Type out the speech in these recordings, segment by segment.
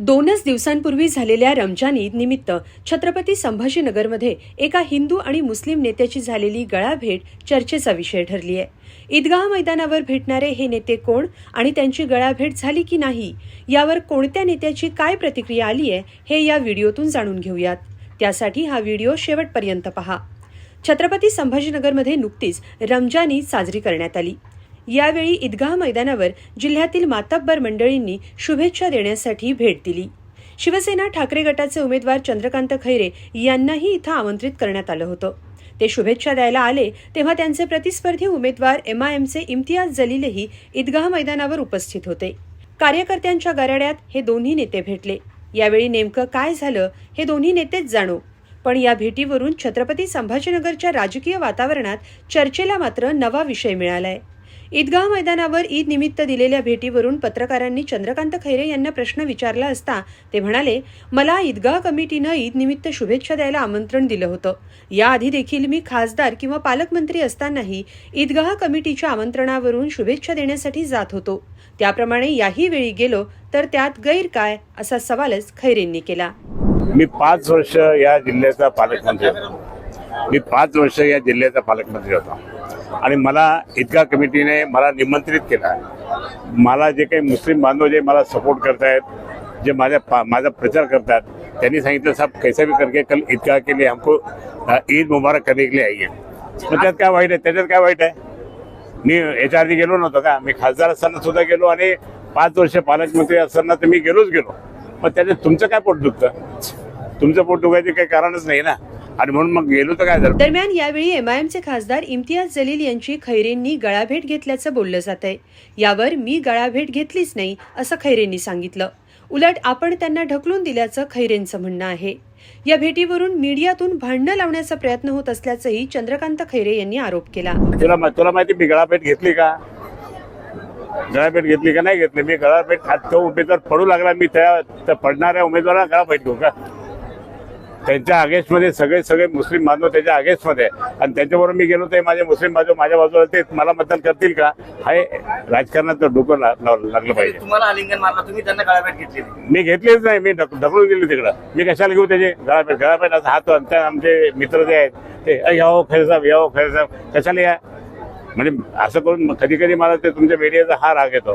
दोनच दिवसांपूर्वी झालेल्या रमजान ईद निमित्त छत्रपती संभाजीनगरमध्ये एका हिंदू आणि मुस्लिम नेत्याची झालेली गळाभेट चर्चेचा विषय ठरली आहे. ईदगाह मैदानावर भेटणारे हे नेते कोण आणि त्यांची गळाभेट झाली की नाही? यावर कोणत्या नेत्याची काय प्रतिक्रिया आली आहे हे या व्हिडिओतून जाणून घेऊयात. त्यासाठी हा व्हिडिओ शेवटपर्यंत पहा. छत्रपती संभाजीनगरमध्ये नुकतीच रमजान ईद साजरी करण्यात आली. यावेळी ईदगाह मैदानावर जिल्ह्यातील मातब्बर मंडळींनी शुभेच्छा देण्यासाठी भेट दिली. शिवसेना ठाकरे गटाचे उमेदवार चंद्रकांत खैरे यांनाही इथं आमंत्रित करण्यात आलं होतं. ते शुभेच्छा द्यायला आले तेव्हा त्यांचे प्रतिस्पर्धी उमेदवार एमआयएमचे इम्तियाज जलीलही ईदगाह मैदानावर उपस्थित होते. कार्यकर्त्यांच्या गराड्यात हे दोन्ही नेते भेटले. यावेळी नेमकं काय झालं हे दोन्ही नेतेच जाणो. पण या भेटीवरून छत्रपती संभाजीनगरच्या राजकीय वातावरणात चर्चेला मात्र नवा विषय मिळालाय. ईदगाह मैदानावर ईद निमित्त दिलेल्या भेटीवरून पत्रकारांनी चंद्रकांत खैरे यांना प्रश्न विचारला असता ते म्हणाले मला ईदगाह कमिटीनं ईद निमित्त शुभेच्छा द्यायला आमंत्रण दिलं होतं. याआधी देखील मी खासदार किंवा पालकमंत्री असतानाही ईदगाह कमिटीच्या आमंत्रणावरून शुभेच्छा देण्यासाठी जात होतो. त्याप्रमाणे याही वेळी गेलो तर त्यात गैर काय असा सवालच खैरेंनी केला. मी पाच वर्ष या जिल्ह्याचा पालकमंत्री होतो. मी पाच वर्ष या जिल्ह्याचा पालकमंत्री होता. आणि मला ईदगाह कमिटीने मला निमंत्रित केलं मला जे काही मुस्लिम बांधव जे मला सपोर्ट करतायत जे माझ्या पा माझा प्रचार करतात त्यांनी सांगितलं साहेब कैसा भी करके कल ईदगाह के लिए हमको ईद मुबारक करने के लिए आई आहे त्याच्यात काय वाईट आहे? त्याच्यात काय वाईट आहे? मी याच्या आधी गेलो नव्हतो का? मी खासदार असताना सुद्धा गेलो आणि पाच वर्ष पालकमंत्री असताना तर मी गेलोच गेलो. मग त्याच्यात तुमचं काय पोट दुखतं? तुमचं पोट दुखायचं काही कारणच नाही ना? आणि म्हणून मग गेलो तर काय झालं? दरम्यान यावेळी एमआयएमचे खासदार इम्तियाज जलील यांची खैरेंनी गळाभेट घेतल्याचं बोललं जात आहे. यावर मी गळाभेट घेतलीच नाही असं खैरेंनी सांगितलं. उलट आपण त्यांना ढकलून दिल्याचं खैरेंचं म्हणणं आहे. या भेटीवरून मीडियातून भांडणं लावण्याचा प्रयत्न होत असल्याचंही चंद्रकांत खैरे यांनी आरोप केला. तुला तुला माहिती मी गळापेट घेतली का? गळापेट घेतली का? नाही घेतली. मी गळापेट खात तो उमेदवार पडू लागला. मी त्या पडणाऱ्या उमेदवाराला गळापेट घेऊ का? त्यांच्या अगेन्स्टमध्ये सगळे सगळे मुस्लिम बांधव त्याच्या अगेन्स्टमध्ये आहे. आणि त्यांच्याबरोबर मी गेलो ते माझे मुस्लिम बांधव माझ्या बाजूला ते मला मतदान करतील का? हे राजकारणात डोकं लागलं पाहिजे. तुम्हाला आलिंगन मारला तुम्ही त्यांना गळाभेट घेतली मी घेतलीच नाही मी ढक- ढकलून दिली तिकडं. मी कशाला घेऊ त्याचे गळापेट गळापेट असा हात त्या आमचे मित्र जे आहेत ते "अ, या हो खैर साहेब या हो खैर साहेब कशाला या? म्हणजे असं करून कधी कधी मला ते तुमच्या मीडियाचा हा राग येतो.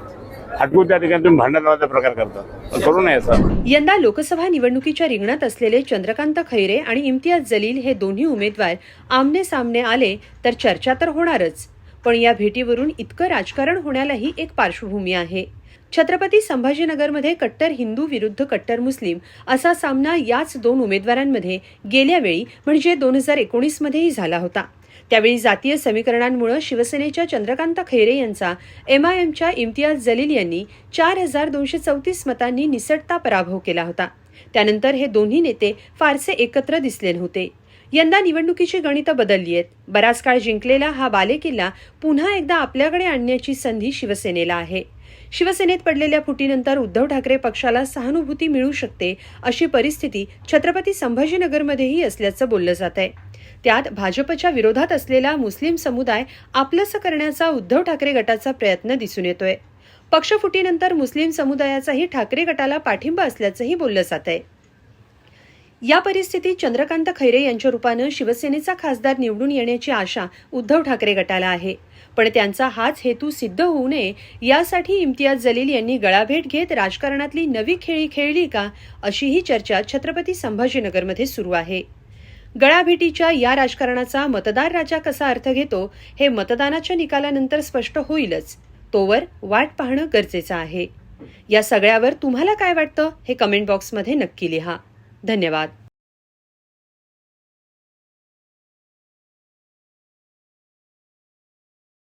हटकून त्या ठिकाणी तुम्ही प्रकार करता. करू नये असं. यंदा लोकसभा निवडणुकीच्या रिंगणात असलेले चंद्रकांत खैरे आणि इम्तियाज जलील हे दोन्ही उमेदवार आमने सामने आले तर चर्चा तर होणारच. पण या भेटीवरून इतकं राजकारण होण्यालाही एक पार्श्वभूमी आहे. छत्रपती संभाजीनगरमध्ये कट्टर हिंदू विरुद्ध कट्टर मुस्लिम असा सामना याच दोन उमेदवारांमध्ये गेल्या वेळी म्हणजे दोन हजार एकोणीसमध्येही झाला होता. त्यावेळी जातीय समीकरणांमुळे शिवसेनेच्या चंद्रकांत खैरे यांचा एमआयएमच्या इम्तियाज जलील यांनी चार हजार दोनशे चौतीस मतांनी निसटता पराभव केला होता. त्यानंतर हे दोन्ही नेते फारसे एकत्र दिसले नव्हते. यंदा निवडणुकीची गणितं बदलली आहेत. बराच काळ जिंकलेला हा बालेकिल्ला पुन्हा एकदा आपल्याकडे आणण्याची संधी शिवसेनेला आहे. शिवसेनेत पडलेल्या फुटीनंतर उद्धव ठाकरे पक्षाला सहानुभूती मिळू शकते अशी परिस्थिती छत्रपती संभाजीनगरमध्येही असल्याचं बोललं जात आहे. त्यात भाजपच्या विरोधात असलेला मुस्लिम समुदाय आपलंसं करण्याचा उद्धव ठाकरे गटाचा प्रयत्न दिसून येतोय. पक्षफुटीनंतर मुस्लिम समुदायाचाही ठाकरे गटाला पाठिंबा असल्याचंही बोललं जात आहे. या परिस्थितीत चंद्रकांत खैरे यांच्या रूपानं शिवसेनेचा खासदार निवडून येण्याची आशा उद्धव ठाकरे गटाला आहे. पण त्यांचा हाच हेतू सिद्ध होऊ नये यासाठी इम्तियाज जलील यांनी गळाभेट घेत राजकारणातली नवी खेळी खेळली का अशीही चर्चा छत्रपती संभाजीनगरमध्ये सुरू आहे. गळाभेटीच्या या राजकारणाचा मतदार राजा कसा अर्थ घेतो हे मतदानाच्या निकालानंतर स्पष्ट होईलच. तोवर वाट पाहणं गरजेचं आहे. या सगळ्यावर तुम्हाला काय वाटतं हे कमेंट बॉक्समध्ये नक्की लिहा. धन्यवाद.